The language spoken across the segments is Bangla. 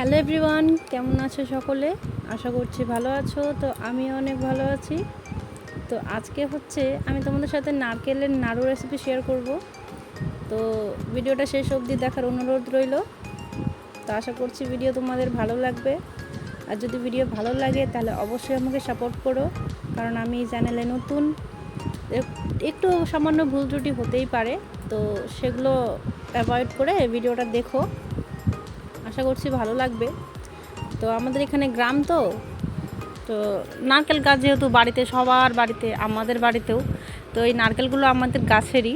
হ্যালো এভরিওয়ান, কেমন আছো সকলে? আশা করছি ভালো আছো, তো আমি অনেক ভালো আছি। তো আজকে হচ্ছে আমি তোমাদের সাথে নারকেলের নাড়ু রেসিপি শেয়ার করব। তো ভিডিওটা শেষ অবধি দেখার অনুরোধ রইল। তো আশা করছি ভিডিও তোমাদের ভালো লাগবে। আর যদি ভিডিও ভালো লাগে, তাহলে অবশ্যই আমাকে সাপোর্ট করো। কারণ আমি এই চ্যানেলে নতুন। একটু সামান্য ভুল ত্রুটি হতেই পারে। তো সেগুলো অ্যাভয়েড করে ভিডিওটা দেখো। আশা করছি ভালো লাগবে। তো আমাদের এখানে গ্রাম তো তো নারকেল গাছ যেহেতু বাড়িতে, সবার বাড়িতে, আমাদের বাড়িতেও, তো এই নারকেলগুলো আমাদের গাছেরই।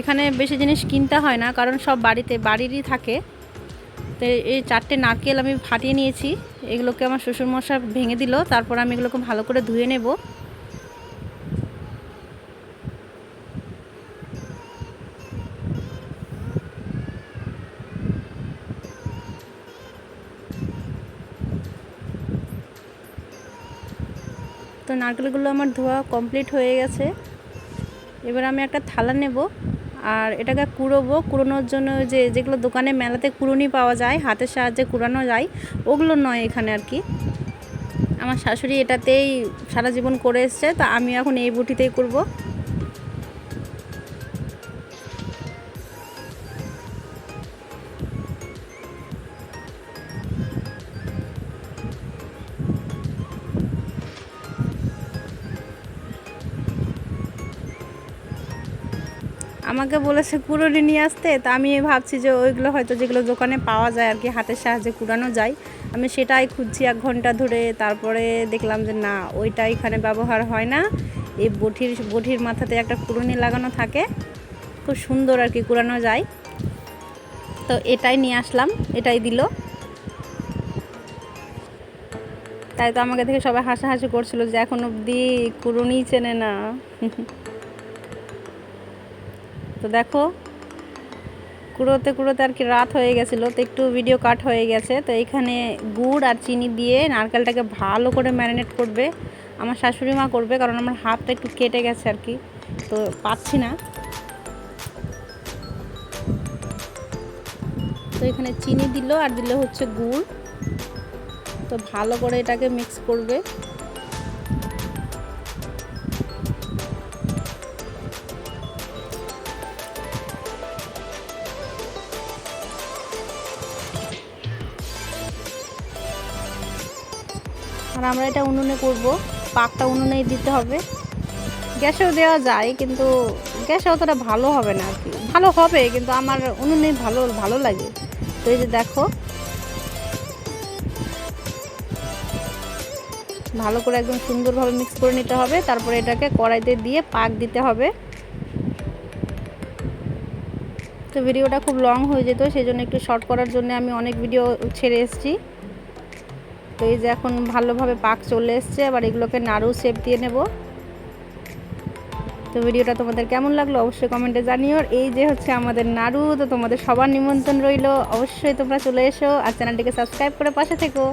এখানে বেশি জিনিস কিনতে হয় না, কারণ সব বাড়িতে, বাড়িরই থাকে। তো এই চারটে নারকেল আমি ফাটিয়ে নিয়েছি, এগুলোকে আমার শ্বশুরমশাই ভেঙে দিল, তারপর আমি এগুলোকে ভালো করে ধুয়ে নেব। তো নারকেলগুলো আমার ধোয়া কমপ্লিট হয়ে গেছে। এবার আমি একটা থালা নেব আর এটাকে কুড়োবো। কুড়োনোর জন্য যে যেগুলো দোকানে মেলাতে কুড়ুনি পাওয়া যায়, হাতের সাহায্যে কুড়ানো যায়, ওগুলো নয় এখানে আর কি। আমার শাশুড়ি এটাতেই সারা জীবন করে এসছে, তা আমি এখন এই বুটিতেই করব আমাকে বলেছে কুড়োনি নিয়ে আসতে? তা আমি ভাবছি যে ওইগুলো হয়তো যেগুলো দোকানে পাওয়া যায় আর কি, হাতের সাহায্যে কুড়ানো যায়। আমি সেটাই খুঁজছি এক ঘণ্টা ধরে, তারপরে দেখলাম যে না, ওইটা এখানে ব্যবহার হয় না। এই বঠির বঠির মাথাতে একটা কুড়ুনি লাগানো থাকে। খুব সুন্দর আর কি কুড়ানো যায়। তো এটাই নিয়ে আসলাম, এটাই দিল। তাই তো আমাকে দেখে সবাই হাসাহাসি করছিল যে এখন অবধি কুড়ুনি চেনে না। তো দেখো, কুড়োতে কুড়োতে আর কি রাত হয়ে গেছিল, তো একটু ভিডিও কাট হয়ে গেছে। তো এখানে গুড় আর চিনি দিয়ে নারকেলটাকে ভালো করে ম্যারিনেট করবে। আমার শাশুড়ি মা করবে, কারণ আমার হাতটা একটু কেটে গেছে আর কি, তো পাচ্ছি না। তো এখানে চিনি দিল আর দিল হচ্ছে গুড়। তো ভালো করে এটাকে মিক্স করবে। আর আমরা এটা উনুনে করব। পাকটা উনুনেই দিতে হবে। গ্যাসেও দেওয়া যায়, কিন্তু গ্যাসে অতটা ভালো হবে না আর কি। ভালো হবে, কিন্তু আমার উনুনে ভালো ভালো লাগে। তো এই যে দেখো। ভালো করে একদম সুন্দরভাবে মিক্স করে নিতে হবে। তারপরে এটাকে কড়াইতে দিয়ে পাক দিতে হবে। তো ভিডিওটা খুব লং হয়ে যেত সেই জন্য একটু শর্ট করার জন্য আমি অনেক ভিডিও ছেড়ে এসেছি। তো এই যে এখন ভালোভাবে পাক চলে এসছে আবার এগুলোকে নাড়ু শেপ দিয়ে নেব। তো ভিডিওটা তোমাদের কেমন লাগল অবশ্যই কমেন্টে জানিও। এই যে হচ্ছে আমাদের নাড়ু, তো তোমাদের সবার নিমন্ত্রণ রইল। অবশ্যই তোমরা চলে এসো আর চ্যানেলটিকে সাবস্ক্রাইব করে পাশে থেকো।